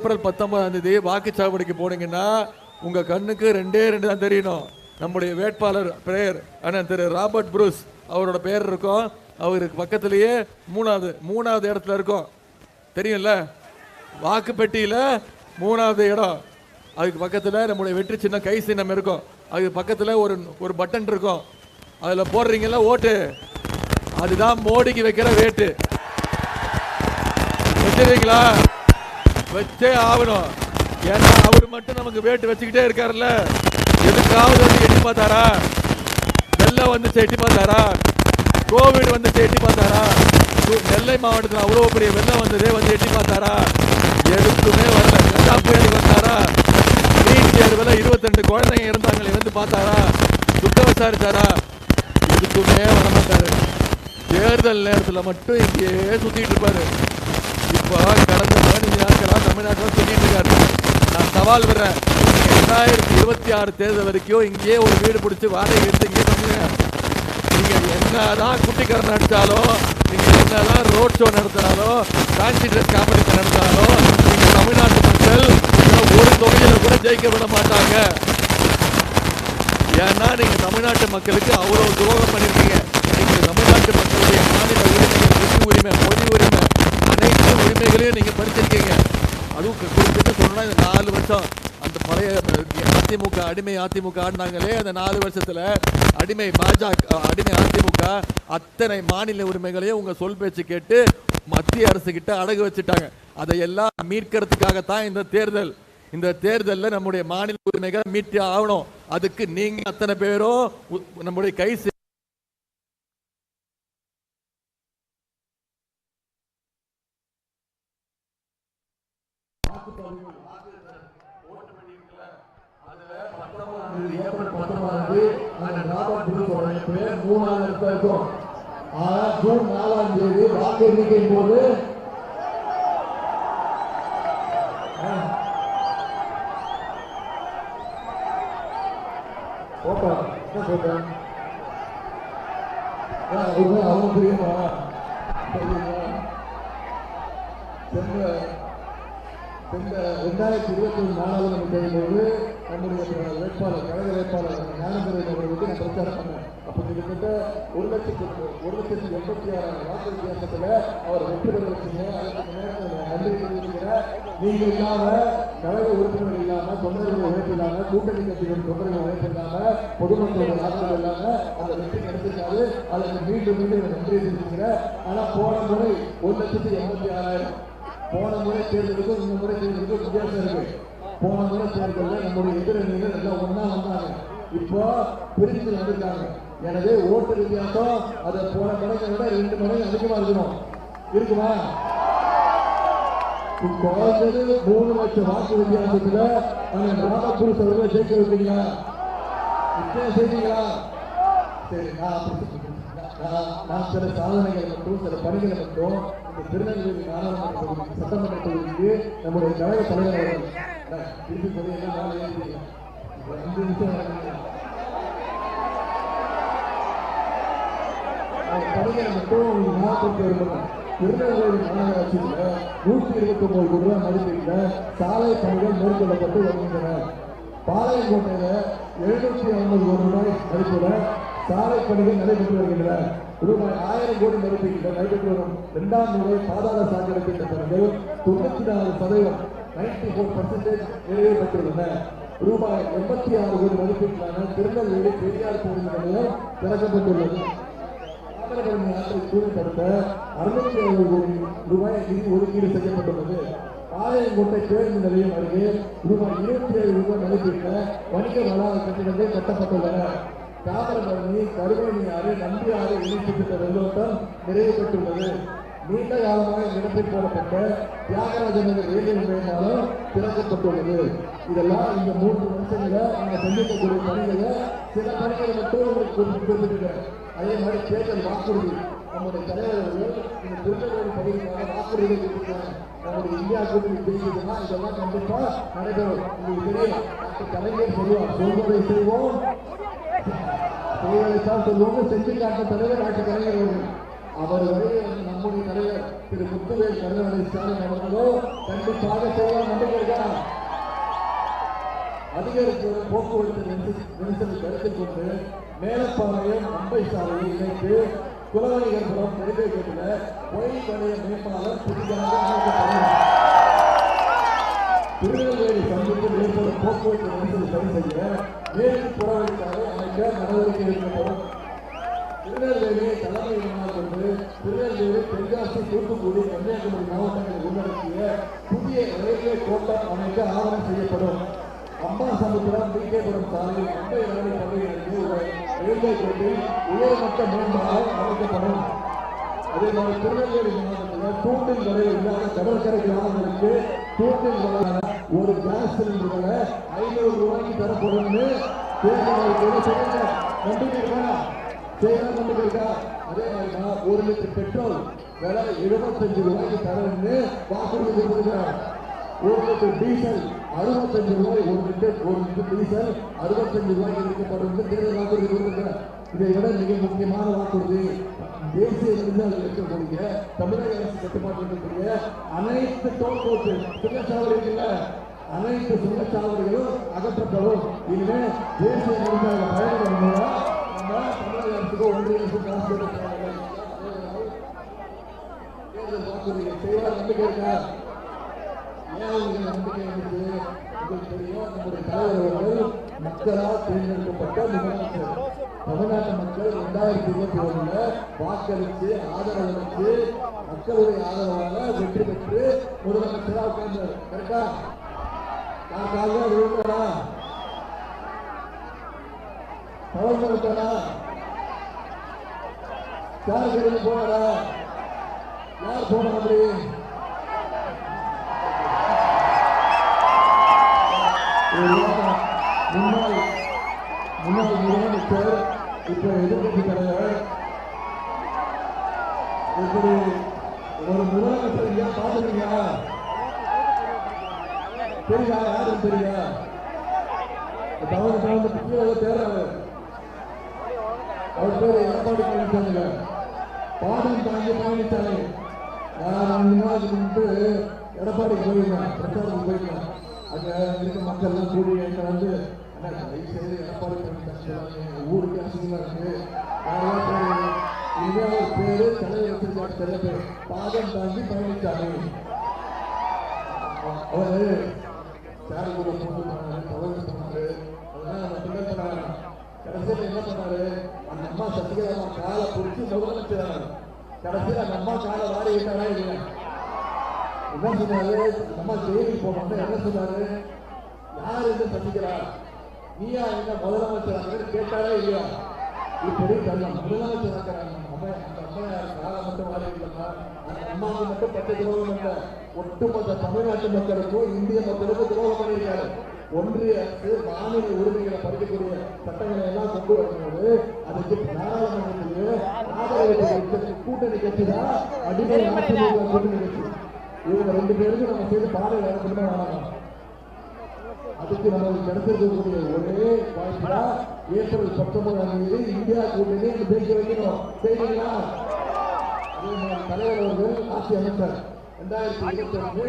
April பத்தொன்பதாம் தேதி வாக்குச்சாவடிக்கு போனீங்கன்னா உங்க கண்ணுக்கு ரெண்டே ரெண்டு தான் தெரியணும். நம்முடைய வேட்பாளர் பெயர் அண்ணன் திரு ராபர்ட் புரூஸ் அவரோட பெயர் இருக்கும். அவருக்கு பக்கத்திலேயே மூணாவது மூணாவது இடத்துல இருக்கும். தெரியும்ல? வாக்கு பெட்டியில் மூணாவது இடம். அதுக்கு பக்கத்தில் நம்முடைய வெற்றி சின்னம் கை சின்னம் இருக்கும். அதுக்கு பக்கத்தில் ஒரு ஒரு பட்டன் இருக்கும். அதில் போடுறீங்கல்ல ஓட்டு. அதுதான் மோடிக்கு வைக்கிற வேட்டு. வச்சுருக்கீங்களா வச்சே ஆகணும். ஏன்னா அவர் மட்டும் நமக்கு வேட்டு வச்சுக்கிட்டே இருக்காருல்ல. எதுக்காவது வந்து எட்டி பார்த்தாரா? வெள்ளம் வந்து எட்டி பார்த்தாரா? கோவிட் வந்து எட்டி பார்த்தாரா? நெல்லை மாவட்டத்தில் அவ்வளோ பெரிய வெள்ளம் வந்ததே வந்து எட்டி பார்த்தாரா? எதுக்குமே வரல. கஜா புயலுக்கு வந்தாரா? நீட் தேர்வில் இருபத்தி குழந்தைங்க இருந்தாங்களே வந்து பார்த்தாரா? துக்கம் விசாரிச்சாரா எதுக்குமே வரமாட்டாரு தேர்தல் நேரத்தில் மட்டும் இங்கேயே சுற்றிட்டு இருப்பாரு. இப்போ கடந்த பதினஞ்சு தமிழ்நாட்டில் சொல்லிட்டு இருக்காரு. நான் சவால் விடுறேன். ரெண்டாயிரத்தி இருபத்தி ஆறு தேர்தல் வரைக்கும் இங்கேயே ஒரு வீடு பிடிச்சி வாடகை எடுத்து இங்கே தங்குங்க. நீங்க என்னதான் குட்டிக்காரன் அடிச்சாலும் நீங்கள் என்னதான் ரோட் ஷோ நடத்தினாலும் ஃபேன்சி ட்ரெஸ் காம்படிஷன் நடத்தினாலும் நீங்கள் தமிழ்நாட்டு மக்கள் ஒரு தொகையில் கூட ஜெயிக்க விட மாட்டாங்க. ஏன்னா நீங்கள் தமிழ்நாட்டு மக்களுக்கு அவ்வளோ துரோகம் பண்ணியிருக்கீங்க நீங்கள் தமிழ்நாட்டு மக்களுடைய மாநில உரிமை உரிமை மொழி உரிமை. உரிமைகளையும் நீங்கள் படிச்சிருக்கீங்க அதுவும் குறிப்பிட்டு சொல்லணும்னா இந்த நாலு வருஷம் அந்த பழைய அதிமுக அடிமை அதிமுக ஆடினாங்களே அந்த நாலு வருஷத்தில் அடிமை பாஜக அடிமை அதிமுக அத்தனை மாநில உரிமைகளையும் உங்கள் சொல் பேச்சு கேட்டு மத்திய அரசு கிட்ட அடகு வச்சுட்டாங்க. அதையெல்லாம் மீட்கிறதுக்காகத்தான் இந்த தேர்தல். இந்த தேர்தலில் நம்முடைய மாநில உரிமைகளை மீட்டு ஆகணும். அதுக்கு நீங்கள் அத்தனை பேரும் நம்முடைய கை சே- ஏப்ரல் பத்தொன்பதாம் தேதி அந்த ராபர்ட் புரூஸோட பெயர் மூணாவது இடத்துல இருக்கும் ஆனா ஜூன் நாலாம் தேதி வாக்கு எண்ணிக்கையின் போது போட்டோ என்ன போட்டோ அவங்க தெரியுமா தெரியுமா சென்ற ரெண்டாயிரத்தி இருபத்தி ஒன்று நாலாவது தேர்தலோடு நம்முடைய வேட்பாளர் வேட்பாளர் ஞானதுரை அவர்களுக்கு நான் பிரச்சாரம் பண்ணேன் அப்போ கிட்டத்தட்ட ஒரு லட்சத்தி ஒரு லட்சத்தி எண்பத்தி ஆறாயிரம் வாக்கு வித்தியாசத்தில் அவர் வெற்றி பெற வச்சீங்க நேரத்தில் நன்றி தெரிவிக்கிறேன் நீங்க இல்லாம கழக உறுப்பினர் இல்லாம தொண்டர்கள் உழைப்பு இல்லாம கூட்டணி கட்சிகள் தொண்டர்கள் உழைப்பு இல்லாம பொதுமக்களுடைய ஆதரவு இல்லாம அந்த வெற்றி கிடைச்சிருக்காது அதற்கு மீண்டும் மீண்டும் நான் நன்றி தெரிவிக்கிறேன் ஆனா போன முறை ஒரு லட்சத்தி எண்பத்தி ஆறாயிரம் போன முறை தேர்தலுக்கும் இந்த முறை தேர்தலுக்கும் வித்தியாசம் இருக்கு போன முறை தேர்தலில் நம்முடைய எதிரணிகள் எல்லாம் ஒன்னா வந்தாங்க. இப்போ பிரிஞ்சு வந்திருக்காங்க. எனவே ஓட்டு வித்தியாசம் அதை போன மடங்கை விட ரெண்டு மடங்கு அதிகமா இருக்கணும். இருக்குமா? குறைஞ்சது மூணு லட்சம் வாக்கு வித்தியாசத்துல அந்த ராமபுரி அவர்களை ஜெயிக்க வைப்பீங்களா செய்வீங்களா சரி நான் சில சாதனைகள் மட்டும் சில பணிகளை மட்டும் இந்த திருநெல்வேலி நாடாளுமன்ற தொகுதி சட்டமன்ற தொகுதிக்கு நம்முடைய கழக தலைவர் அவர்கள் திருப்பி சொல்லி என்ன நாள் ஏறிட்டீங்க அஞ்சு நிமிஷம் நடக்குது. அவர் பணிகளை மட்டும் உங்களுக்கு ஞாபகப்படுத்த விரும்புகிறேன் திருநெல்வேலி மாநகராட்சியில் நூற்றி இருபத்தி ஒன்பது கோடி ரூபாய் மதிப்பீட்டில் சாலை பணிகள் மேற்கொள்ளப்பட்டு வருகின்றன. பாளையங்கோட்டையில எழுநூற்றி ஐம்பது கோடி ரூபாய் மதிப்புல சாலை பணிகள் நடைபெற்று வருகின்றன. ரூபாய் ஆயிரம் கோடி மதிப்பீட்டில் நடைபெற்று வரும் இரண்டாம் முறை பாதாள சாக்கடை திட்ட பணிகள் தொண்ணூத்தி நாலு சதவீதம் நைன்டி ஃபோர் பர்சன்டேஜ் நிறைவு ரூபாய் எண்பத்தி ஆறு கோடி மதிப்பீட்டிலான திருநெல்வேலி பெரியார் கோவில் நிலையம் திறக்கப்பட்டுள்ளது. தாமிரபரணி ஆற்றை தூய்மைப்படுத்த அறுநூத்தி ஐம்பது கோடி ரூபாய் நிதி ஒதுக்கீடு செய்யப்பட்டுள்ளது. ஆலயங்கோட்டை பேருந்து நிலையம் அருகே ரூபாய் இருபத்தி ஏழு ரூபாய் மதிப்பீட்டில் வணிக வளாக கட்டிடங்கள் கட்டப்பட்டுள்ளன. தாமிரபரணி கருவேணி ஆறு நம்பி ஆறு இணைப்பு திட்ட வெள்ளோட்டம் நிறைவு பெற்றுள்ளது. நீண்ட காலமாக இடத்தில் போடப்பட்ட தியாகராஜ நகர் ரயில்வே நிலையமாலும் திறக்கப்பட்டுள்ளது. இதெல்லாம் இந்த மூன்று வருஷங்கள நாங்கள் செஞ்சிருக்கக்கூடிய பணிகளை சில பணிகளை மட்டும் உங்களுக்கு குறிப்பிட்டு அதே மாதிரி தேர்தல் வாக்குறுதி. நம்முடைய தலைவர்கள் இந்த திருநெல்வேலி பகுதிக்கான வாக்குறுதிகளை கொடுத்திருக்காங்க நம்முடைய இந்தியா கூட்டணி பிரிக்குதுன்னா இதெல்லாம் கண்டிப்பா நடைபெறும். உங்களுக்கு தெரியும் டாக்டர் கலைஞர் சொல்லுவார். சொல்வதை செய்வோம். செய்வதைத்தான் சொல்லுவோம். செஞ்சு காட்ட தலைவர் டாக்டர் கலைஞர் அவர்கள் அவர் வரையில் நம்முடைய தலைவர் திரு முத்துவேல் கருணாநிதி ஸ்டாலின் அவர்களோ கண்டிப்பாக செய்யலாம் நம்பிக்கை அதிகரித்து போக்குவரத்து நெரிசல் நெரிசலை கருத்தில் கொண்டு மேலப்பாளையம் அம்பை சாலையை இணைத்து குலவணிகபுரம் ரயில்வே கேட்டில் பொய் வணிக மேம்பாளர் புதிதாக அமைக்கப்படும். திருநெல்வேலி சந்திப்பில் ஏற்படும் போக்குவரத்து நெரிசல் சரி செய்ய மேற்கு புறவழிச்சாலை அமைக்க நடவடிக்கை எடுக்கப்படும். திருநெல்வேலியை தலைமை இடமாக கொண்டு திருநெல்வேலி தென்காசி தூத்துக்குடி கன்னியாகுமரி மாவட்டங்களை உள்ளடக்கிய புதிய ரயில்வே கோட்டம் அமைக்க ஆவணம் செய்யப்படும். அம்மா சமுத்திரம் பிகேபுரம் சாலையில் அம்பை ரயில்வே கொண்டு உயர்மட்ட மேம்பாலம் அமைக்கப்படும். அதே மாதிரி திருநெல்வேலி மாவட்டத்தில் தூண்டில் வரை இல்லாத கடற்கரை கிராமங்களுக்கு தூண்டில் வரையான ஒரு கேஸ் சிலிண்டர்களை ஐநூறு ரூபாய்க்கு பெறப்படும்னு தேர்தல் சொல்லுங்க. நம்பிக்கை இருக்கா செய்யலாம் நம்பிக்கை இருக்கா அதே மாதிரி ஒரு லிட்டர் பெட்ரோல் விலை இருபத்தஞ்சு ரூபாய்க்கு தரணும்னு வாக்குறுதி கொடுத்துருக்காங்க ஒரு லிட்டர் டீசல் அறுபத்தஞ்சு ரூபாய் ஒரு லிட்டர் ஒரு லிட்டர் டீசல் அறுபத்தஞ்சு ரூபாய் எடுக்கப்படும் தேர்தல் வாக்குறுதி கொடுத்துருக்காங்க இதை விட மிக முக்கியமான வாக்குறுதி தேசிய விருதுகள் இருக்கக்கூடிய தமிழக அரசு கட்டுப்பாட்டில் இருக்கக்கூடிய அனைத்து டோல்கோட்டு சுங்கச்சாவடி இருக்குல்ல அனைத்து சுங்கச்சாவடிகளும் அகற்றப்படும். இனிமே தேசிய விருதாக பயணம் நம்ம தமிழக அரசுக்கு ஒன்றிய அரசு காசு தேர்தல் வாக்குறுதியை செய்வார் நம்பிக்கை இருக்கா? ஏன் உங்களுக்கு நம்பிக்கை இருக்கு உங்களுக்கு தெரியும் நம்முடைய தலைவர் அவர்கள் மக்களால் தேர்ந்தெடுக்கப்பட்ட முதலமைச்சர். தமிழ்நாட்டு மக்கள் இரண்டாயிரத்தி இருபத்தி ஒண்ணுல வாக்களித்து ஆதரவளித்து மக்களுடைய ஆதரவால வெற்றி பெற்று முதலமைச்சரா உட்கார்ந்தார். கரெக்டா யாருக்காக விழுந்தாரா தவறு இருக்காரா யார் போனாரா? யார் போன அப்படி? முன்னாள் முன்னாள் முதலமைச்சர் இப்ப எதிர்கட்சி தலைவர் இப்படி ஒரு முதலமைச்சர் ஐயா பாத்துருக்கீங்களா தெரியா யாரும் தெரியா தவறு தவறு கீழே தேர்றாரு அவர் பேர் எடப்பாடி பழனிசாமிங்க பாடம் தாங்கி பழனிசாமி நான் நாளுக்கு முன்பு எடப்பாடி போயிருந்தேன் பிரச்சாரத்துக்கு போயிருந்தேன் அங்க இருக்க மக்கள் கூடி என்கிட்ட வந்து அண்ணா தயவு செய்து எடப்பாடி பழனிசாமி ஊருக்கு அசிங்கமா இருக்கு நான் பேரு தலைவர் வச்சிருக்காரு சில பேர். பாதம் தாங்கி பழனிசாமி. அவரு சார் கூட போட்டு பண்ணாரு தவறு பண்ணாரு. அதெல்லாம் நம்ம பண்ணாரு. கடைசியில் என்ன பண்ணாரு? அந்த அம்மா காலை பிடிச்சி முதலமைச்சர் கடைசியில் அந்த அம்மா காலை வாரி விட்டாரா இல்லையா? என்ன சொன்னாரு நம்ம ஜெயிலுக்கு போனோம்னா என்ன சொன்னாரு? யார் என்று சந்திக்கிறா நீயா என்ன முதலமைச்சர் கேட்டாரே இல்லையா? இப்படி தரலாம் முதலமைச்சர் இருக்கிறாங்க அம்மா அந்த அம்மையார் மட்டும் வாரி அந்த மட்டும் பட்ட துரோகம் இல்லை. ஒட்டுமொத்த தமிழ்நாட்டு மக்களுக்கும் இந்திய மக்களுக்கும் துரோகம் பண்ணியிருக்காரு. ஒன்றிய அரசு மாநில உரிமைகளை பறிக்கக்கூடிய சட்டங்களை எல்லாம் கொண்டு வரும்போது அதுக்கு நாடாளுமன்றத்திலே ஆதரவு கூட்டணி கட்சி தான் அடிமை கூட்டணி கட்சி. இவங்க ரெண்டு பேருக்கு நம்ம சேர்ந்து பாதை இடத்துல வேணாம்? அதுக்கு நமக்கு கிடைச்சிருக்கக்கூடிய ஒரே வாய்ப்புனா ஏப்ரல் பத்தொன்பதாம் தேதி இந்தியா கூட்டணி அந்த பேச்சு வைக்கணும். செய்வீங்களா? தலைவர் அவர்கள் ஆட்சி அமைச்சர் ரெண்டாயிரத்தி இருபத்தி ஒன்று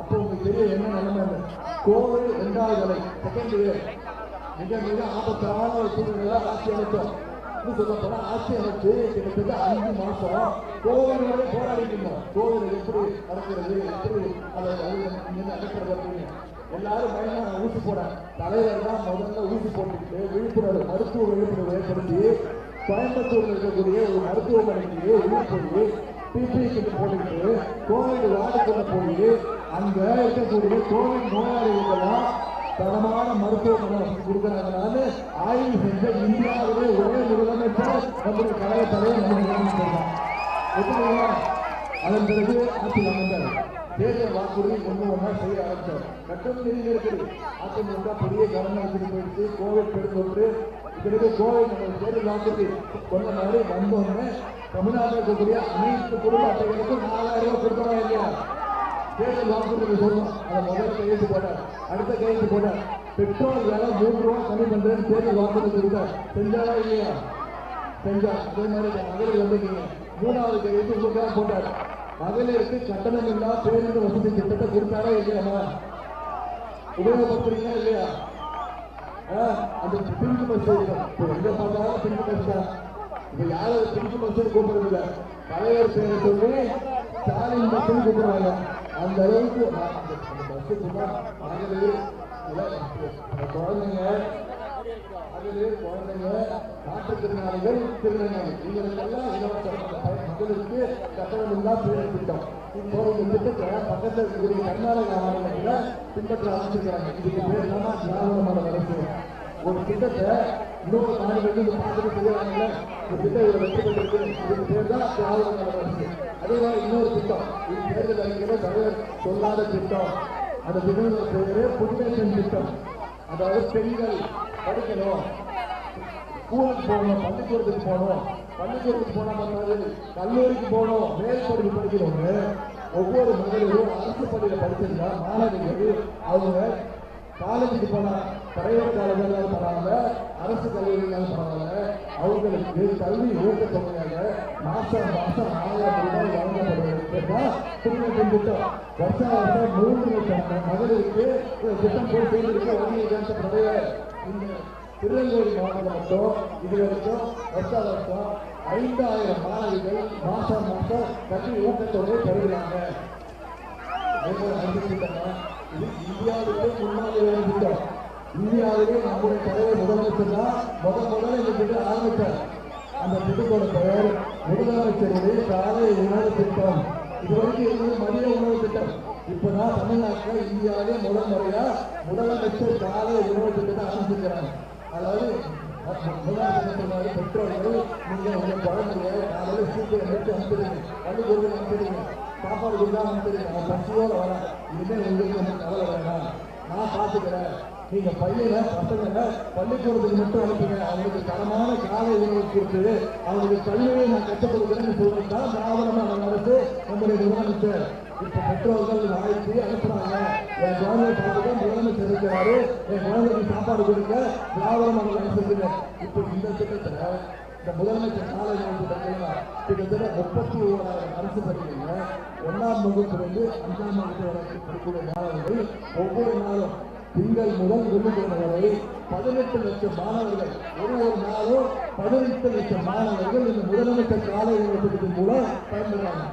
அப்போ உங்களுக்கு தெரியும் என்ன நிலைமை கோவில் இரண்டாவது அலை செகண்ட் மிக மிக ஆபத்தான ஒரு சூழ்நிலை ஆட்சி அமைச்சர் இன்னும் சொல்ல போனா ஆட்சி கிட்டத்தட்ட அஞ்சு கோவிலோட போராடிட்டு இருந்தோம் கோவில் எப்படி நடக்கிறது எப்படி அதை நடக்கிறது அப்படின்னு. எல்லாரும் பயமா ஊசி போட தலைவர் தான் முதல்ல ஊசி போட்டுக்கிட்டு விழிப்புணர்வு மருத்துவ விழிப்புணர்வு ஏற்படுத்தி இருக்கக்கூடிய ஒரு மருத்துவமனைக்கு உள்ள போய் பிபி கிட்ட போட்டுக்கிட்டு கோவிட் வார்டுக்குள்ள போய் அங்க இருக்கக்கூடிய கோவிட் நோயாளிகளுக்கெல்லாம் தரமான மருத்துவமனை வசதி ஆய்வு செஞ்ச இந்தியாவிலே ஒரே முதலமைச்சர் நம்முடைய கழக தலைவர் முதலமைச்சர் அதன் பிறகு ஆட்சி அமைந்தார் தேர்தல் வாக்குறுதி ஒன்று ஒன்றா செய்ய ஆரம்பித்தார் கட்டம் நிதி இருக்குது அதிமுக பெரிய கவனம் வச்சுட்டு போயிடுச்சு கோவிட் பெருந்தொற்று பிறகு கோவை நம்ம தேர்தல் வாக்குறுதி சொன்ன மாதிரி வந்தோடனே தமிழ்நாட்டில் இருக்கக்கூடிய அனைத்து குடும்ப அட்டைகளுக்கும் நாலாயிரம் ரூபாய் கொடுக்கணும் இல்லையா? தேர்தல் வாக்குறுதி சொல்லணும் அதை முதல்ல கையெழுத்து போட்டார். அடுத்த கையெழுத்து போட்டார். பெட்ரோல் வேலை மூன்று ரூபா கம்மி பண்றேன்னு தேர்தல் வாக்குறுதி கொடுத்தார் செஞ்சாரா இல்லையா? செஞ்சா அதே மாதிரி மகளிர் வந்திருக்கீங்க. மூணாவது கையெழுத்து உங்களுக்காக போட்டார். மகளிருக்கு கட்டணம் இல்லா பேருந்து வசதி திட்டத்தை கொடுத்தாரா இல்லையாமா உபயோகப்படுத்துறீங்களா இல்லையா? அந்த பிங்க் பஸ் எங்க பார்த்தாலும் பிங்க் பஸ் தான். இப்ப யாரும் பிங்க் பஸ் கூப்பிடுறது இல்லை தலைவர் பேரை சொல்லி ஸ்டாலின் பஸ் கூப்பிடுறாங்க. அந்த அளவுக்கு அந்த பஸ் சும்மா குழந்தைங்க மகளிர் குழந்தைங்க மாற்றுத்திறனாளிகள் திருநங்கைகள். இவங்களுக்கெல்லாம் இலவச மக்களுக்கு கட்டணம் இல்லா திட்டம். இப்போ இந்த திட்டத்தை பக்கத்தில் இருக்கக்கூடிய கர்நாடகா மாநிலத்தில் பின்பற்ற ஆரம்பிச்சிருக்காங்க இதுக்கு பேர் தான் திராவிட மாடல் அரசு. ஒரு திட்டத்தை இன்னொரு மாநிலத்தில் இது பார்த்துட்டு செய்யறாங்கல்ல ஒரு திட்டம் இதில் வெற்றி பெற்றிருக்கு இதுக்கு பேர் தான் திராவிட அரசு அதே மாதிரி இன்னொரு திட்டம். இது தேர்தல் அறிக்கையில தலைவர் சொல்லாத திட்டம். அந்த திட்டத்தோட பேரு புதுநேசன் திட்டம். அதாவது பெண்கள் படிக்கணும். ஸ்கூலுக்கு போகணும் பள்ளிக்கூடத்துக்கு போகணும். பள்ளிக்கூடத்துக்கு போனா கல்லூரிக்கு போகணும். மேல் படிப்பு படிக்கிறவங்க ஒவ்வொரு மகளிரும் அரசு பள்ளியில படிச்சிருந்தா மாணவிகள் அவங்க காலேஜுக்கு போனா பிரைவேட் காலேஜாலும் பரவாயில்ல அரசு கல்லூரினாலும் பரவாயில்ல அவங்களுக்கு கல்வி ஊக்கத்தொகையாக மாசம் மாசம் ஆயிரம் ரூபாய் வழங்கப்படுவது திட்டம் வருஷம் வருஷம் மூன்று மகளிருக்கு திட்டம் போய் சேர்ந்திருக்க. ஒன்றிய இந்த திருநெல்வேலி மாவட்டம் மட்டும் இது வரைக்கும் வருஷ வருஷம் ஐந்தாயிரம் மாணவிகள் மாசம் மாசம் கல்வி ஊக்கத்தொகை பெறுகிறாங்க மேலும் இது இந்தியாவிலே முன்னாடி ஒரு திட்டம் இந்தியாவிலே நம்முடைய தலைவர் முதலமைச்சர் தான் முதல் முதல்ல இந்த திட்டம் ஆரம்பித்தார் அந்த திட்டத்தோட பெயர் முதலமைச்சருடைய காலை உணவு திட்டம். இது வரைக்கும் இருந்தது மதிய உணவு திட்டம். இப்பதான் தமிழ்நாட்டில் இந்தியாவிலே முதல் முறையா முதலமைச்சர் காலை உணவு திட்டத்தை ஆரம்பிச்சிருக்கிறாங்க அதாவது முதலமைச்சர் பெற்றோர்கள் நீங்க உங்க குழந்தைங்க காலையில சீக்கிரம் எடுத்து அனுப்பிடுங்க. பள்ளிக்கூடம் அனுப்பிடுங்க. சாப்பாடு கொடுக்காம அனுப்பிடுங்க. அவன் பசியோட இனிமேல் உங்களுக்கு கவலை நான் பார்த்துக்கிறேன் நீங்க பள்ளியில பசங்களை பள்ளிக்கூடத்துக்கு மட்டும் அனுப்புங்க. அவங்களுக்கு தரமான காலை உணவு கொடுத்து அவங்களுக்கு கல்வியை நான் கற்றுக் கொடுக்குறேன்னு சொல்றது தான் திராவிட மாடல் அரசு நம்முடைய முதலமைச்சர் இப்ப பெற்றோர்கள் வாழ்த்தி அனுப்புறாங்க. என் குழந்தைய பார்த்துக்க முதலமைச்சர் இருக்கிறாரு. என் குழந்தைக்கு சாப்பாடு கொடுக்க திராவிட மாடல் அரசு இருக்குது. இப்ப இந்த திட்டத்துல இந்த முதலமைச்சர் காலை உணவு திட்டத்துல கிட்டத்தட்ட முப்பத்தி ஓராயிரம் அரசு பள்ளிகளில் ஒன்னாம் வகுப்புலேருந்து அஞ்சாம் வகுப்பு வரைக்கும் படிக்கக்கூடிய மாணவர்கள் ஒவ்வொரு நாளும் திங்கள் முதல் வெள்ளிக்கிழமை வரை பதினெட்டு லட்சம் மாணவர்கள். ஒரு ஒரு நாளும் பதினெட்டு லட்சம் மாணவர்கள் இந்த முதலமைச்சர் காலை உணவு திட்டத்தின் மூலம் பயன்படுறாங்க.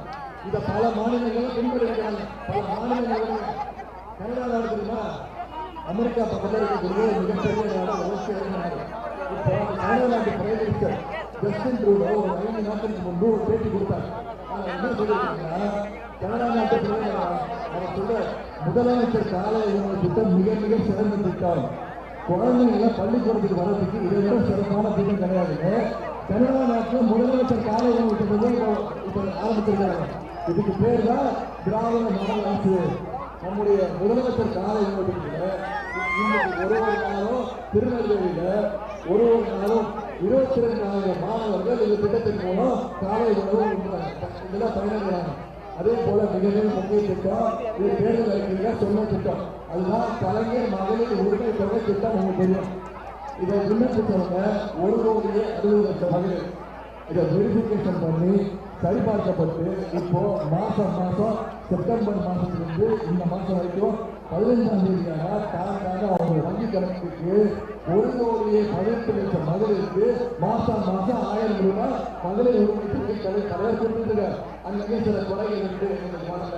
இதை பல மாநிலங்களும் பின்பற்றுகிறாங்க. பல மாநிலங்களும். கனடா நாடு தெரியுமா? அமெரிக்கா பக்கத்தில் இருக்கக்கூடிய மிகப்பெரிய நாடு வளர்ச்சியடைந்த நாடு இப்போ கனடா நாட்டு பிரைம் மினிஸ்டர் ஜஸ்டின் ட்ரூடோ ஒரு ஐந்து நாட்களுக்கு முன்பு ஒரு பேட்டி கொடுத்தார். என்ன சொல்லியிருக்காங்கன்னா கனடா நாட்டு பிரதமர் அவர் சொல்ற முதலமைச்சர் காலை உணவு திட்டம் மிக மிக சிறந்த திட்டம். குழந்தைங்களை பள்ளிக்கூடத்துக்கு வர்றதுக்கு இதை விட சிறப்பான திட்டம் கிடையாதுங்க கனடா நாட்டில் முதலமைச்சர் காலை உணவு திட்டத்தை இப்போ ஆரம்பிச்சிருக்காங்க. இதுக்கு பேர் தான் திராவிட மாடல் அரசு நம்முடைய முதலமைச்சர் காலை உணவு திட்டத்தில் இன்னைக்கு ஒரு ஒரு நாளும் திருநெல்வேலியில் ஒரு ஒரு நாளும் இருபத்தி ரெண்டு நாலு மாணவர்கள் இந்த திட்டத்தின் மூலம் காலை உணவு இதெல்லாம் பயனடைகிறாங்க. அதே போல மிக மிக முக்கிய திட்டம் இது தேர்தல் அறிக்கையில சொன்ன திட்டம். அதுதான் கலைஞர் மகளிர் உரிமை தொகை திட்டம் உங்களுக்கு தெரியும். இதை விண்ணப்பித்தவங்க ஒரு கோடியே அறுபது லட்சம் மகளிர். இதை வெரிஃபிகேஷன் பண்ணி சரிபார்க்கப்பட்டு இப்போ மாசம் மாசம் செப்டம்பர் மாசத்திலிருந்து இந்த மாசம் வரைக்கும் பதினைஞ்சாம் தேதியான தாங்காக அவங்க வங்கி கணக்குக்கு ஒரு கோடியே பதினெட்டு லட்சம் மகளிருக்கு. மாசம் மாசம் ஆயிரம் ரூபாய் மகளிர் உரிமைக்கு தலை தலைவர் கொடுத்துருக்க அங்கே சில குறைகள் இருக்கு எங்களுக்கு வரல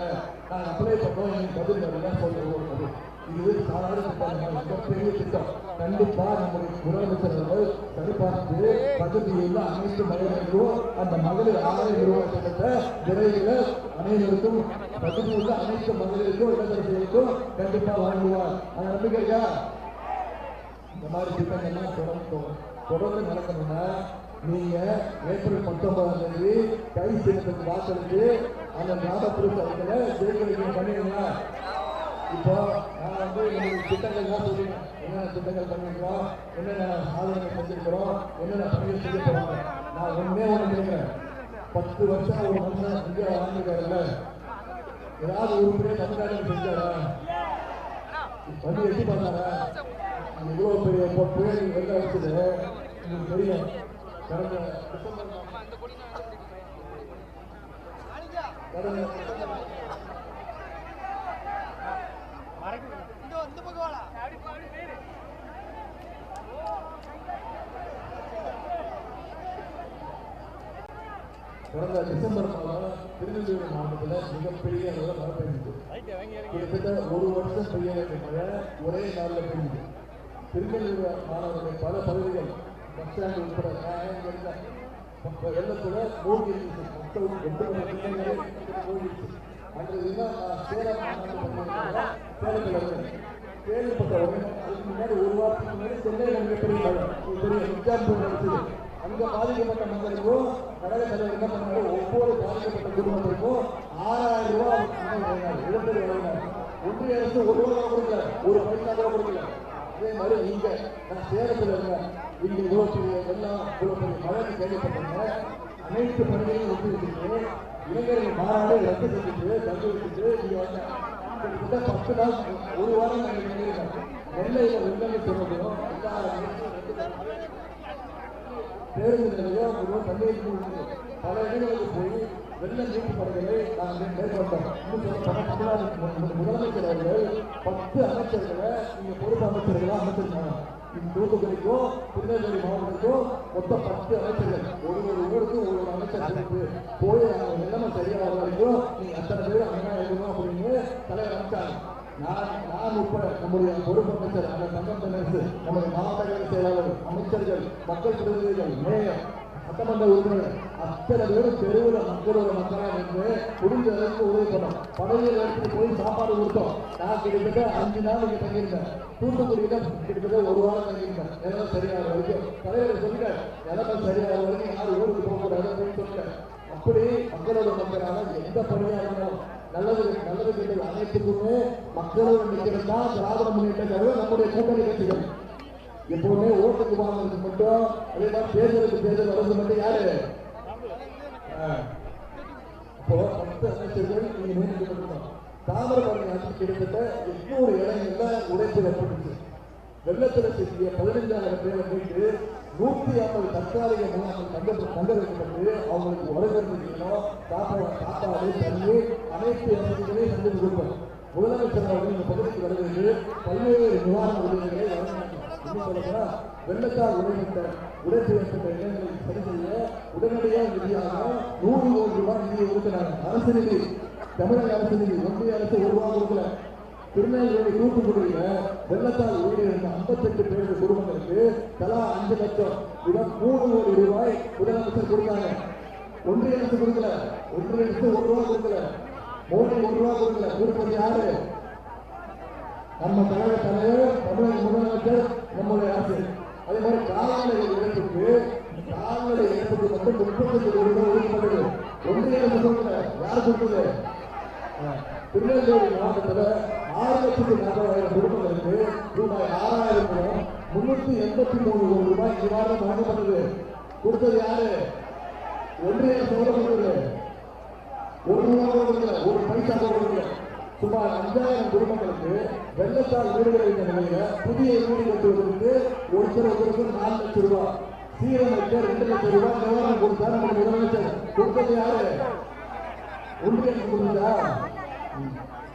நாங்கள் அப்ளை பண்ணோம். எங்களுக்கு பதில் வரல சொல்லுவோம் அது இது சாதாரண திட்டம் மிகப்பெரிய திட்டம். கண்டிப்பா நம்முடைய முதலமைச்சர் அவர்கள் சரிபார்த்து பகுதியில் அனைத்து மகளிருக்கும் அந்த மகளிர் ஆயிரம் ரூபாய் திட்டத்தை விரைவில் அனைவருக்கும் பகுதியில் உள்ள அனைத்து மகளிருக்கும் இடதரசிகளுக்கும் கண்டிப்பா வழங்குவார் அந்த நம்பிக்கையா? இந்த மாதிரி திட்டங்கள்லாம் தொடர்ந்து தொடர்ந்து நடக்கணும்னா நீங்க ஏப்ரல் பத்தொன்பதாம் தேதி கை சின்னத்துக்கு வாக்களித்து அந்த கிராமப்புற சபைகளை ஜெயிக்க பண்ணிடுங்களா இப்போ நான் வந்து என்னுடைய திட்டங்கள்லாம் சொல்லுவேன் என்னென்ன திட்டங்கள் பண்ணிருக்கோம் என்னென்ன சாதனைகள் செஞ்சிருக்கிறோம்? என்னென்ன பணிகள் செய்ய போறாங்க நான் ஒண்ணே ஒன்று கேட்கிறேன். பத்து வருஷம் ஒரு மனுஷன் இந்தியா வாழ்ந்துருக்காருல்ல. ஏதாவது உருப்படியா தமிழ்நாட்டில் செஞ்சாரா? வந்து எட்டி பார்த்தாரா? அது பெரிய புயல் வெள்ள வச்சது உங்களுக்கு தெரியும். கடந்த கடந்த டிசம்பர் மாதம் திருநெல்வேலி மாவட்டத்தில் மிகப்பெரிய அளவில் மழை பெய்யுது கிட்டத்தட்ட ஒரு வருஷம் பெய்ய வேண்டிய மழை ஒரே நாளில் பெய்யுது. திருநெல்வேலி மாணவர்கள் பல பகுதிகள் பஸ் ஸ்டாண்ட் உட்பட வெள்ளத்துல மூழ்கி மக்கள் எட்டு மணி பிள்ளைங்களே மூழ்கிடுச்சு அன்று இதுதான் நான் சேலம் மாநாடு பண்ணியிருந்தேன். சேலத்துல இருக்கேன். கேள்விப்பட்ட உடனே அதுக்கு முன்னாடி ஒரு வாரத்துக்கு முன்னாடி சென்னையில் மிகப்பெரிய பெரிய எக்ஸாம்பிள் நடக்குது அங்க பாதிக்கப்பட்ட மக்களுக்கும் கழக தலைவர் என்ன பண்ணாரு ஒவ்வொரு பாதிக்கப்பட்ட குடும்பத்திற்கும் ஆறாயிரம் ரூபாய் இழப்பீடு வழங்கினார். ஒன்றிய அரசு ஒரு ரூபா கொடுக்கல. ஒரு பைசா கூட கொடுக்கல. அதே மாதிரி இங்க நான் சேலத்துல இருந்தேன் இங்க இவ்வளவு பெரிய இவ்வளவு பெரிய மழைக்கு கேள்விப்பட்டாங்க அனைத்து பணிகளையும் இளைஞர்கள் மாநாடு ரத்து செஞ்சுட்டு வச்சுட்டு இங்க வந்தேன் கிட்டத்தட்ட பத்து நாள் ஒரு வாரம் நாங்கள் எல்லா பேருந்து நிலையம் முழுவதும் தண்ணீர் பல இடங்களுக்கு போய் வெள்ள மீட்பு பணிகளை நாங்கள் மேற்கொண்டோம் முதலமைச்சர் அவர்கள் பத்து அமைச்சர்களை நீங்க பொறுப்பு அமைச்சர்களா அமைச்சிருக்காங்க தூத்துக்குடிக்கும் திருநெல்வேலி மாவட்டத்துக்கும் மொத்தம் பத்து அமைச்சர்கள் ஒரு ஒரு ஊருக்கும் ஒரு ஒரு அமைச்சர் பொறுப்பு போய் நாங்கள் நிலைமை சரியாக வரைக்கும் நீங்க அத்தனை பேர் அங்கே இருக்கணும் அப்படின்னு தலைவர் அமைச்சாங்க நான் நான் உட்பட நம்முடைய பொறுப்பு அமைச்சர் அந்த தங்கம் தென்னரசு நம்முடைய மாவட்ட கழக செயலாளர் அமைச்சர்கள் மக்கள் பிரதிநிதிகள் மேயர் சட்டமன்ற உறுப்பினர் அத்தனை பேரும் தெருவில் மக்களோட மக்களாக இருந்து முடிஞ்ச அளவுக்கு உதவி பண்ணோம் பதவியில் எடுத்துட்டு போய் சாப்பாடு கொடுத்தோம் நான் கிட்டத்தட்ட அஞ்சு நாள் இங்க தங்கியிருந்தேன் தூத்துக்குடியில கிட்டத்தட்ட ஒரு வாரம் தங்கியிருந்தேன் எல்லாம் சரியாக வரைக்கும் தலைவர் சொல்லிட்டேன் எல்லாம் சரியாக வரைக்கும் யாரும் ஊருக்கு போகக்கூடாது அப்படின்னு சொல்லிட்டேன் அப்படி மக்களோட மக்களாக எந்த பணியா இருந்தாலும் நல்லது நல்லது கெட்டது அனைத்துக்குமே மக்களோட நிற்கிறது தான் திராவிட முன்னேற்ற கழகம் நம்முடைய கூட்டணி கட்சிகள். எப்பவுமே ஓட்டுக்கு வாங்குறது மட்டும் அதே மாதிரி தேர்தலுக்கு தேர்தல் வர்றது மட்டும் யாரு? அப்போ பத்து அமைச்சர்கள் நீங்க நியமிக்கப்பட்டிருக்கோம் தாமிரபரணி ஆட்சி கிட்டத்தட்ட எட்நூறு இடங்கள்ல உடைப்பு ஏற்பட்டுச்சு வெள்ளத்தில் சிக்கிய பதினைஞ்சாயிரம் பேரை மீட்டு நூத்தி ஐம்பது தற்காலிக முகாம்கள் தங்க தங்க வைக்கப்பட்டு அவங்களுக்கு உறவினர்களும் சாப்பாடு சாப்பாடு தண்ணி அனைத்து வசதிகளையும் செஞ்சு கொடுப்போம் முதலமைச்சர் அவர்கள் இந்த பகுதிக்கு வருகிறது. பல்வேறு நிவாரண உதவிகளை வழங்கினார் வெள்ளத்தால் உடைப்பட்ட உடைப்பு ஏற்பட்ட இடங்களை சரி செய்ய உடனடியாக நிதியாக நூறு கோடி ரூபாய் நிதியை ஒதுக்கினாங்க அரசு நிதி தமிழக அரசு நிதி ஒன்றிய அரசு ஒரு ரூபாய் கொடுக்கல. திருநெல்வேலி தூத்துக்குடியில வெள்ளத்தால் உயிரிழந்த ஐம்பத்தெட்டு பேர் குடும்பங்களுக்கு தலா அஞ்சு லட்சம். இடம் மூணு கோடி ரூபாய் முதலமைச்சர் கொடுத்தாங்க. ஒன்றிய அரசு கொடுக்கல. ஒன்றிய அரசு ஒரு ரூபா கொடுக்கல. மோடி ஒரு ரூபா கொடுக்கல. கொடுத்தது யாரு நம்ம தலைவர் தலைவர் தமிழக முதலமைச்சர் நம்முடைய அரசு. அதே மாதிரி கால்நடை இழப்புக்கு கால்நடை இழப்புக்கு மட்டும் முப்பத்தஞ்சு கோடி ரூபாய் ஒதுக்கப்பட்டது. ஒன்றிய அரசு கொடுக்கல. யார் கொடுத்தது? திருநெல்வேலி மாவட்டத்தில் ஆயிரத்துக்கு லட்சத்தி குடும்பங்களுக்கு ரூபாய் ஆறாயிரம் முன்னூத்தி எண்பத்தி மூணு கோடி ரூபாய் நிவாரணம் வழங்கப்பட்டது கொடுத்தது யாரு? ஒன்றிய அரசு ஒரு ரூபா கொடுக்கல ஒரு பைசா கொடுக்கல சுமார் அஞ்சாயிரம் குடும்பங்களுக்கு வெள்ளத்தால் வீடுகள் இருந்த நிலையில புதிய வீடு கட்டுவதற்கு ஒருத்தர் ஒருத்தருக்கு நாலு லட்சம் ரூபாய். சீரமைக்க ரெண்டு லட்சம் ரூபாய் நிவாரணம் கொடுத்தார். நம்ம முதலமைச்சர். கொடுத்தது யாரு? ஒன்றிய கொடுத்தா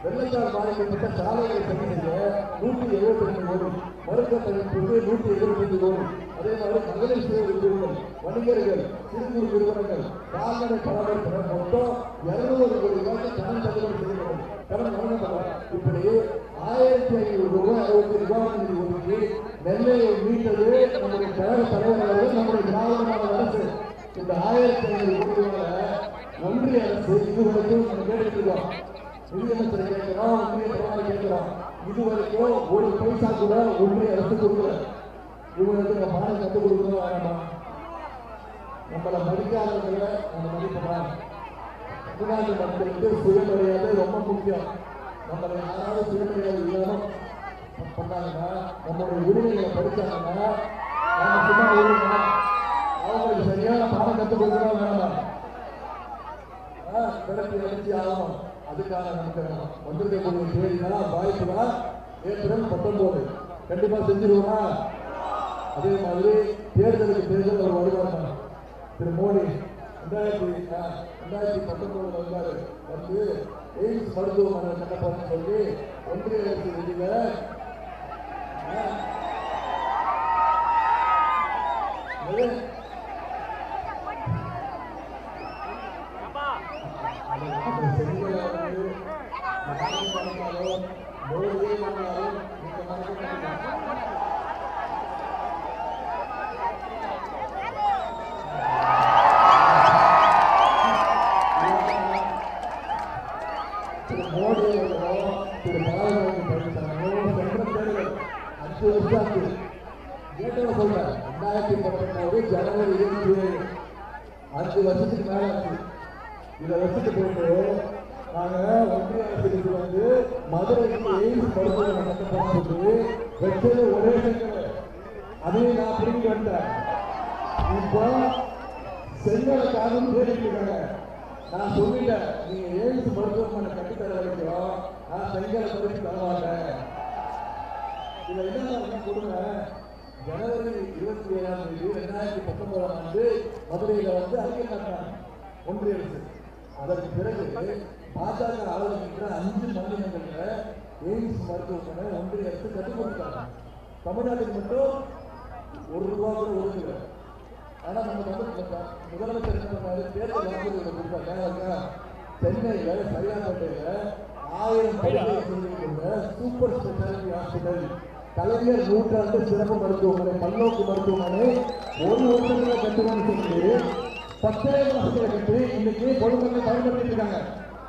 வெள்ளத்தால் பாதிக்கப்பட்ட சாலைகளை சரி செய்ய நூற்றி எழுபத்தி ரெண்டு கோடி மருத்துவ மருத்துவமனைக்கு நூற்றி எழுபத்தி ரெண்டு கோடி. அதே மாதிரி மகளிர் சுய உறுப்பினர்கள் வணிகர்கள் சிறு குறு நிறுவனங்கள் கால்நடை பராமரிப்பு மொத்தம் இருநூறு கோடி ரூபாய்க்கு கடன் தள்ளுபடி செய்யப்படும் கடன் வழங்கப்படும் இப்படி ஆயிரத்தி ஐநூறு ரூபாய் அறுபத்தி ரூபாய் நிதி ஒதுக்கி நெல்லையை மீட்டது நம்முடைய கழக தலைவர் நம்முடைய திராவிட அரசு. இந்த ஆயிரத்தி ஐநூறு கோடி நன்றி அரசு இது வரைக்கும் கேட்டுட்டு நிதியமைச்சரை கேட்கிறோம் ஒன்றிய பிரதமரை கேட்கிறோம் இதுவரைக்கும் ஒரு பைசா கூட ஒன்றிய அரசு கொடுக்கல இவங்களுக்கு நம்ம கற்றுக் கொடுக்கணும் வேணாமா நம்மளை மதிக்காதவங்களை நம்ம மதிப்போம் தமிழ்நாட்டு மக்களுக்கு சுயமரியாதை ரொம்ப முக்கியம் நம்மளை யாராவது சுயமரியாதை இல்லாம பண்ணாங்கன்னா நம்மளுடைய உரிமைகளை படிச்சாங்கன்னா நாம சும்மா அவங்களுக்கு சரியான பாடம் கற்றுக் கொடுக்கணும் வேணாமா கிடைக்கு எழுச்சி ஆகணும் அதுக்காக நமக்கு வந்திருக்கக்கூடிய தேதிகளா வாய்ப்புகளா ஏப்ரல் பத்தொன்பது. கண்டிப்பா செஞ்சிருவோமா? அதே மாதிரி தேர்தலுக்கு தேர்தல் அவர் வருவாங்க திரு மோடி ரெண்டாயிரத்தி ரெண்டாயிரத்தி பத்தொன்பதுல வந்தாரு. வந்து எய்ம்ஸ் மருத்துவமனை கட்டப்போறேன்னு சொல்லி ஒன்றிய அரசு வெளியில Yeah. திரு மோடி திரு பாலகிருஷ்ணன் சென்ற அஞ்சு வருஷம் ஆச்சு. கேட்டவன் சொல்றேன், ரெண்டாயிரத்தி பத்தொன்பது ஜனவரி இருபத்தி ஏழு அஞ்சு வருஷத்துக்கு மேல ஆச்சு இதை வச்சுட்டு போயிட்டு நாங்க ஒன்றிய அரசுக்கு வந்து மதுரைக்கு எய்ம்ஸ் மருத்துவமனை வச்சது ஒரே செங்கல். அதையும் நான் பிடிக்க வந்தேன் இப்போ செங்கலுக்காக தேடிட்டு இருக்காங்க நான் சொல்லிட்டேன் நீங்க எய்ம்ஸ் மருத்துவமனை கட்டித்தர வரைக்கும் நான் செங்கலை பறித்து தரமாட்டேன் இதை என்ன கொடுங்க ஜனவரி இருபத்தி ஏழாம் தேதி ரெண்டாயிரத்தி பத்தொன்பதாம் ஆண்டு மதுரையில வந்து அறிக்கை காட்டினாங்க ஒன்றிய அரசு. அதற்கு பிறகு பாஜக ஆளுகின்ற அஞ்சு மாநிலங்களில் எய்ம்ஸ் மருத்துவமனை ஒன்றிய அரசு கற்றுக் கொடுத்தாங்க தமிழ்நாட்டுக்கு மட்டும் ஒரு ரூபா கூட ஆனா நம்ம வந்து முதலமைச்சர் பண்ணாரு தேர்தல் வாக்குறுதிகளை கொடுத்தாங்க சென்னையில சரியாப்பேட்டையில ஆயிரம் படுக்கை கொண்ட சூப்பர் ஸ்பெஷாலிட்டி ஹாஸ்பிட்டல். கலைஞர் நூற்றாண்டு சிறப்பு மருத்துவமனை பல்லோக்கு மருத்துவமனை. ஒரு வருஷத்துல கட்டுவோம்னு சொல்லி பத்தாயிரம் வருஷத்துல கட்டி இன்னைக்கு பொதுமக்கள் பயன்படுத்திட்டு இருக்காங்க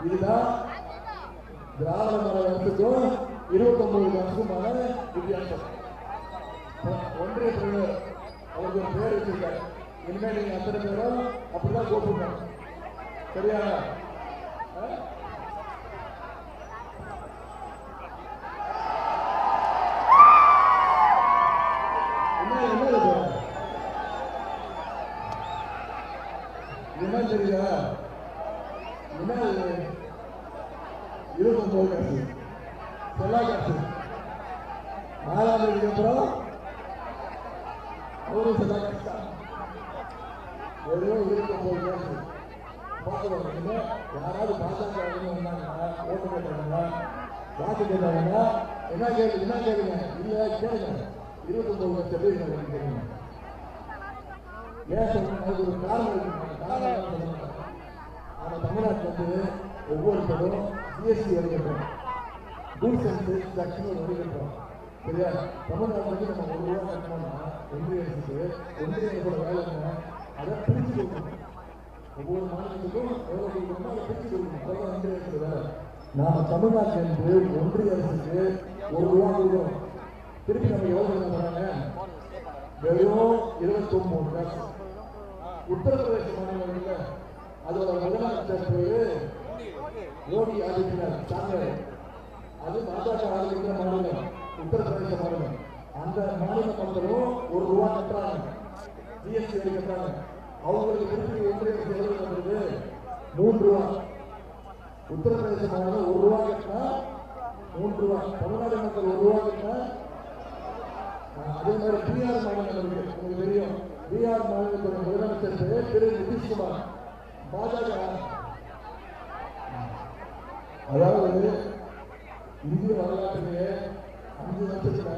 இதுதான் திராவிட மர அரசுக்கும் இருபத்தி ஒன்பது வருஷமான வித்தியாசம். ஒன்றிய தலைவர் அவருக்கு பேர் வச்சிருக்காரு. இனிமேல் நீங்க அத்தனை பேரும் அப்படிதான் கூப்பிடணும் சரியா? ஆ? என்ன தெரியுதா? என்ன இது? காசு. செல்லா காசு. நாலாம் தேதிக்கு அப்புறம் ஒரு சில வெறும் இருபத்தொன்பது யாராவது பாஜக வந்தாங்கன்னா ஓட்டு கேட்டாங்கன்னா வாக்கு என்ன கேள்வி என்ன கேளுங்க? இல்ல கேளுங்க. இருபத்தொன்பது லட்சம் பேர் எனக்கு தெரியும் ஏன் சொல்றேன்? ஒரு காரணம் இருக்கு. தமிழ்நாட்டில் வந்து ஒவ்வொருத்தரும் ஜிஎஸ்டி அண்ட் நம்ம ஒரு ரூபா கட்டணும்னா ஒன்றிய அரசுக்கு ஒன்றிய அரசோட வேலை என்ன? அதை பிரிச்சு கொடுக்கணும் ஒவ்வொரு மாநிலத்துக்கும் எவ்வளவு கொடுக்கணுமோ அதை பிரிச்சு கொடுக்கணும் அதான் நன்றி அரசோட வேலை நாம தமிழ்நாட்டிலிருந்து ஒன்றிய அரசுக்கு ஒரு ரூபா கொடுக்கணும். திருப்பி நம்ம எவ்வளவு கொடுக்க போறாங்க வெறும் இருபத்தி ஒன்பது காசு உத்தரப்பிரதேச மாநிலங்களில் அதோட முதலமைச்சர் பேரு யோகி ஆதித்யநாத் சாமியார் அது பாஜக ஆளுகின்ற மாநிலம். உத்தரப்பிரதேச மாநிலம். அந்த மாநில மக்களும் ஒரு ரூபா கட்டுறாங்க. ஜிஎஸ்டி கட்டுறாங்க. அவங்களுக்கு திருப்பி ஒன்றிய மூன்று ரூபா. உத்தரப்பிரதேச மாநிலம் ஒரு ரூபா கட்டினா மூன்று ரூபா. தமிழ்நாடு மக்கள் ஒரு ரூபா கட்டினா அதே மாதிரி பீகார் மாநிலம் இருக்கு. உங்களுக்கு தெரியும். பீகார் மாநிலத்தோட முதலமைச்சர் பேர் திரு நிதிஷ்குமார். பாஜக. அதாவது இந்திய வரலாற்றிலேயே அஞ்சு வருஷத்துல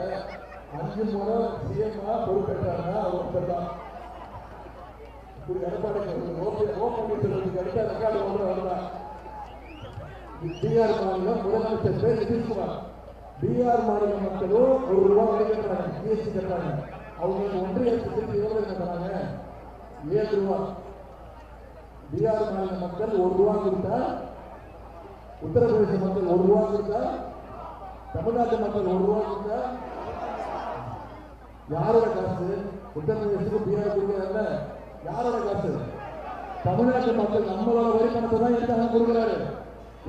அஞ்சு முறை சிஎம்ஆ பொறுப்பேற்றாங்க அவர் தான் இப்படி எடப்பாடி ஓபி ஓ பன்னீர்செல்வத்துக்கு அடுத்த ரெக்கார்டு ஒன்று வருதான் பீகார் மாநிலம் முதலமைச்சர் பேர் நிதிஷ்குமார் பீகார் மாநில மக்களும் ஒரு ரூபா வரி ஜிஎஸ்டி கட்டுறாங்க அவங்களுக்கு ஒன்றிய அரசு திருப்பி எவ்வளவு கட்டுறாங்க ஏழு ரூபா பீகார் மாநில மக்கள் ஒரு ரூபா கொடுத்தா உத்தரப்பிரதேச மக்கள் ஒரு ரூபா கொடுத்தா தமிழ்நாட்டு மக்கள் ஒரு ரூபா கொடுத்தா யாரோட காசு உத்தரப்பிரதேசத்துக்கு பீகார் கொடுக்கறதுல யாரோட காசு தமிழ்நாட்டு மக்கள் நம்மளோட வரி பணத்தை தான் எடுத்து கொடுக்குறாரு?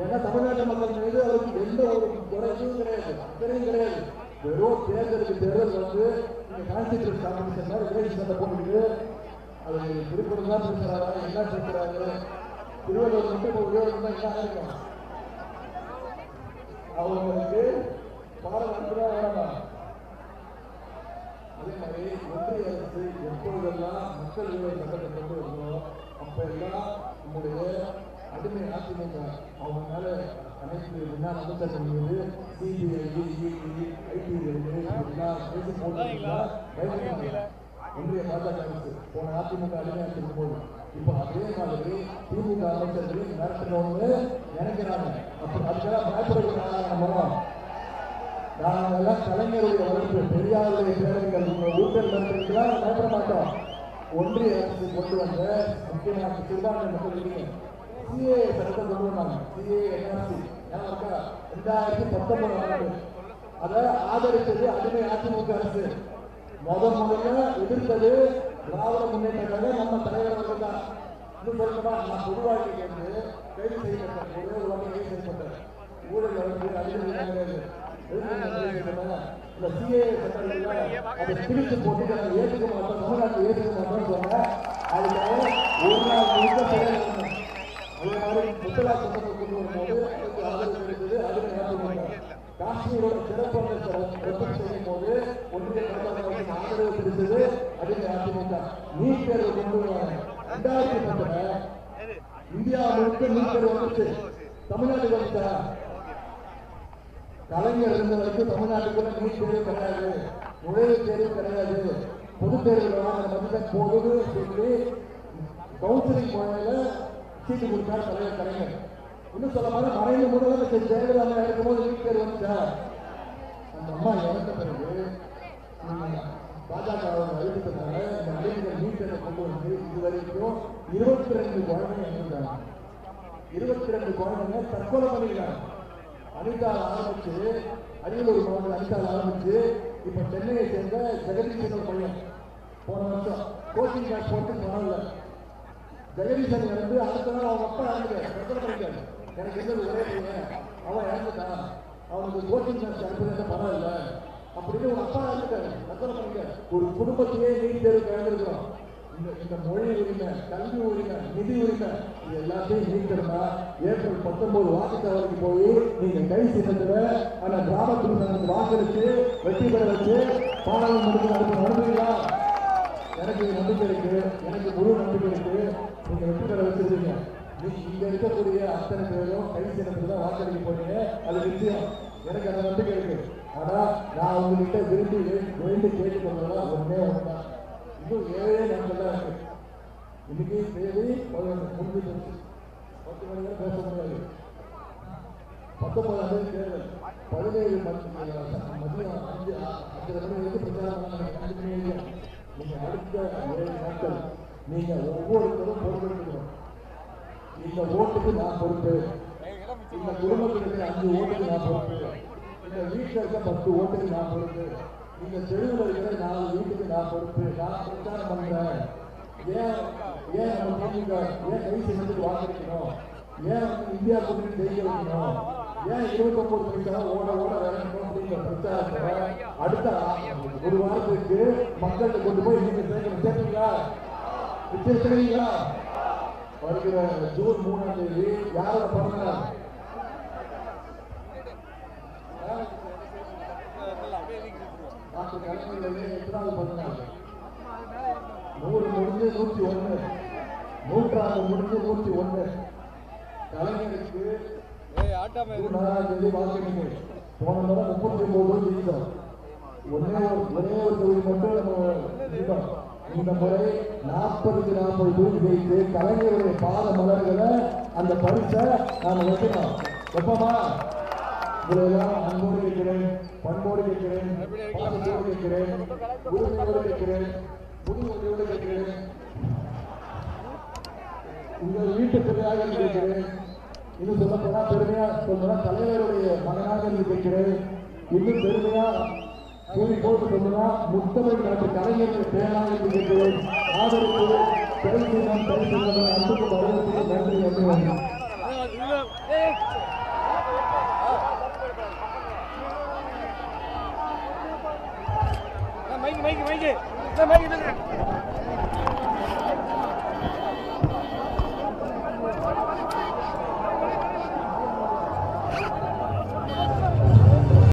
ஏன்னா தமிழ்நாட்டு மக்கள் மீது அவருக்கு எந்த ஒரு குறையும் கிடையாது அக்கறையும் கிடையாது. வெறும் தேர்தலுக்கு தேர்தல் வந்து நீங்க கான்ஸ்டியூஷன் காம்படிஷன் மாதிரி ரிலேஷன் சண்டை போட்டுக்கிட்டு அது திருப்பூர் தான் பேசுறாரா? என்ன பேசுறாரு? திருவள்ளுவர் மட்டும் இப்போ உபயோகம் தான் என்ன இருக்கும் அவங்களுக்கு பாடம் வேண்டாம். அதே மாதிரி ஒன்றிய அரசு எப்பொழுதெல்லாம் மக்கள் உரிமை சட்டத்தை கொண்டு வருமோ அப்போ எல்லாம் நம்முடைய அடிமை அதிமுக அவங்க மேல அனைத்து என்ன அமைச்சர்கள் மீது சிபிஐ இடி ஐடி எல்லாம் கேஸ் போட்டு ஒன்றிய பாஜக அரசு போன அதிமுக அடிமை அரசு போது இப்போ அதே மாதிரி திமுக அமைச்சர்கள் மிரட்டணும்னு நினைக்கிறாங்க. அப்ப அதுக்கெல்லாம் பயப்படுகிறாங்க நம்ம நாங்கெல்லாம் கலைஞருடைய வளர்ப்பு பெரியாருடைய பேரர்கள் ஊட்டல் மருத்துவர்களாம் நடத்த மாட்டோம். ஒன்றிய அரசு கொண்டு வந்த முக்கியமான சிறுபான்மை மக்கள் சிஏ சட்டத்தை கொண்டு வந்தாங்க. CA NRC. ரெண்டாயிரத்தி பத்தொன்பது ஆண்டு. அதை ஆதரித்தது அதுவே அதிமுக அரசு. முத முதல்ல எதிர்த்தது திராவிட முன்னேற்ற நம்ம தலைவர் அவர்கள் தான் இன்னும் சொல்லணுமா நான் பொதுவாழ்க்கை கேட்டு கைது செய்யப்பட்ட ஒரே ஒரு வாட்டி கைது செய்யப்பட்டேன். ஊழல் வந்து அதிகம் கிடையாது. இந்த சிஏ அதை பிரித்து போட்டு நாங்கள் ஏற்றுக்க மாட்டோம் தமிழ்நாட்டில் ஏற்றுக்க மாட்டோம்னு சொன்னேன் அதுக்காக ஒரு நாள் முழுக்க செயல் அதே மாதிரி முத்தலா சட்டத்தை கொண்டு வரும்போது அதுக்கு ஆதரவு கிடைத்தது அதில் நடந்து காஷ்மீரோட சிறப்பு செய்யும் போது ஒன்றிய ஆதரவு கிடைத்தது அதிமுக நீட் தேர்வு கொண்டு ரெண்டாயிரத்தி பத்துல இந்தியா முழுக்க நீட் தேர்வு வந்துச்சு தமிழ்நாட்டுக்கு வந்துச்சா கலைஞர் இருந்த வரைக்கும் தமிழ்நாட்டுக்குள்ள நீட் தேர்வு கிடையாது. நுழைவுத் தேர்வு கிடையாது. பொது தேர்வில் வாங்கின மதிப்பெண் சொல்லி கவுன்சிலிங் முறையில சீட்டு கொடுத்தார் தலைவர் கலைஞர். இன்னும் சொல்ல மாதிரி மறைந்த முதலமைச்சர் ஜெயலலிதா இருக்கும்போது நீட் தேர்வு வந்துச்சார் அந்த அம்மா இறந்த பிறகு பாஜக அறிவித்ததால இந்த அறிவிகள் நீட் தேர்வை கொண்டு வந்து இதுவரைக்கும் இருபத்தி ரெண்டு குழந்தைங்க இருந்தாங்க இருபத்தி ரெண்டு குழந்தைங்க தற்கொலை பண்ணிக்கிறாங்க. அனிதால ஆரம்பிச்சு அரியலூர் மாவட்டம் அனிதால ஆரம்பிச்சு இப்ப சென்னையை சேர்ந்த ஜெகதீசன் பையன். போன வருஷம். கோச்சிங் கிளாஸ் போட்டு பணம் இல்லை ஜெகதீசன் இறந்து அடுத்த நாள் அவங்க அப்பா இறந்து எனக்கு இருந்தது ஒரே பையன் அவன் இறந்துட்டான் அவனுக்கு கோச்சிங் கிளாஸ் அனுப்புறது பணம் இல்லை அப்படின்னு ஒரு அப்பா இறந்துட்டாரு. ஒரு குடும்பத்தையே நீட் தேர்வு கலந்துருக்கிறோம் இந்த இந்த மொழி உரிமை கல்வி உரிமை நிதி உரிமை இது எல்லாத்தையும் நீக்கிறதா ஏப்ரல் பத்தொன்பது வாக்குச்சாவடிக்கு போய் நீங்க கை சின்னத்துல அந்த கிராமத்தில் நாங்கள் வாக்களிச்சு வெற்றி பெற வச்சு பாராளுமன்றத்துக்கு அனுப்ப நடந்தீங்களா எனக்கு நம்பிக்கை இருக்கு. எனக்கு முழு நம்பிக்கை இருக்கு. நீங்க வெற்றி பெற வச்சிருக்கீங்க. நீ இங்க இருக்கக்கூடிய அத்தனை பேரும் கை சின்னத்துல தான் வாக்களிக்க போறீங்க. அது நிச்சயம். எனக்கு அந்த நம்பிக்கை இருக்கு. ஆனா நான் உங்ககிட்ட விரும்பி வே- வேண்டி கேட்டுக்கொள்ளலாம் ஒன்னே இன்னும் ஏழே நாட்கள் தான் இருக்கு. இன்னைக்கு தேதி முடிஞ்சு போச்சு. பத்து மணி நேரம் பேச முடியாது. பத்தொன்பதாம் தேதி தேர்தல். பதினேழு மணி மதியம் அஞ்சு அஞ்சரை மணி வரைக்கும் பிரச்சாரம் அஞ்சு மணி வரைக்கும். நீங்க அடுத்த ஏழு நாட்கள் நீங்க ஒவ்வொருத்தரும் பொறுப்பெடுக்கணும் இந்த ஓட்டுக்கு நான் பொறுப்பு. இந்த குடும்பத்தில் அஞ்சு ஓட்டுக்கு நான் பொறுப்பு. இந்த வீட்டில் இருக்க பத்து ஓட்டுக்கு நான் பொறுப்பு. நீங்க தெருவில் இருக்கிற நாலு வீட்டுக்கு நான் பொறுப்பு. நான் பிரச்சாரம் பண்றேன். ஏன் ஏன் நம்ம திமுக ஏன் கை சேர்ந்து வாங்கிக்கணும் ஏன் வந்து இந்தியா கூட்டணி ஜெயிக்க வைக்கணும்? ஏன் இருபத்தொன்பது பைசா ஓட ஓட வேணும் அப்படிங்கிற பிரச்சாரத்தை அடுத்த ஒரு வாரத்துக்கு மக்கள்கிட்ட கொண்டு போய் நீங்க சேர்க்கணும். சேர்த்தீங்களா நிச்சயம் செய்வீங்களா வருகிற ஜூன் மூணாம் தேதி யாரோட பிறந்த நாள்? டாக்டர் கலைஞருடைய எத்தனாவது நாள்? நூறு முடிஞ்சு நூற்றி ஒண்ணு. நூற்றாண்டு முடிஞ்சு நூற்றி ஒண்ணு. கலைஞருக்கு ஆறாம் தேதி வாக்களிங்க போன முறை முப்பத்தி ஒன்பது ஜெயித்தோம். ஒரே ஒரு ஒரே ஒரு தொகுதி மட்டும் நம்ம ஜெயித்தோம். இந்த முறை நாற்பதுக்கு நாற்பது தொகுதி ஜெயித்து கலைஞருடைய பாத மலர்களை அந்த பரிசை நாம வைக்கணும் எப்பமா இதையெல்லாம் அன்போடு கேட்கிறேன் பண்போடு கேட்கிறேன் பாசத்தோடு கேட்கிறேன் உரிமையோடு கேட்கிறேன் புதுமொழியோடு கேட்கிறேன் உங்கள் வீட்டு பிள்ளையாக இருந்து கேட்கிறேன் இன்னும் சொல்ல போனா பெருமையா சொல்லுனா தலைவருடைய மகனாக இருந்து கேட்கிறேன் இன்னும் பெருமையா கூறி போட்டு சொன்னா முத்தமிழ் நாட்டு கலைஞர்கள் பேராக இருந்து கேட்கிறேன் ஆதரவு பெருமிதம் பரிசுகள் அன்புக்கு வருவதற்கு நன்றி நன்றி நன்றி மைக்கு மைக்கு மைக்கு. மைக்கு.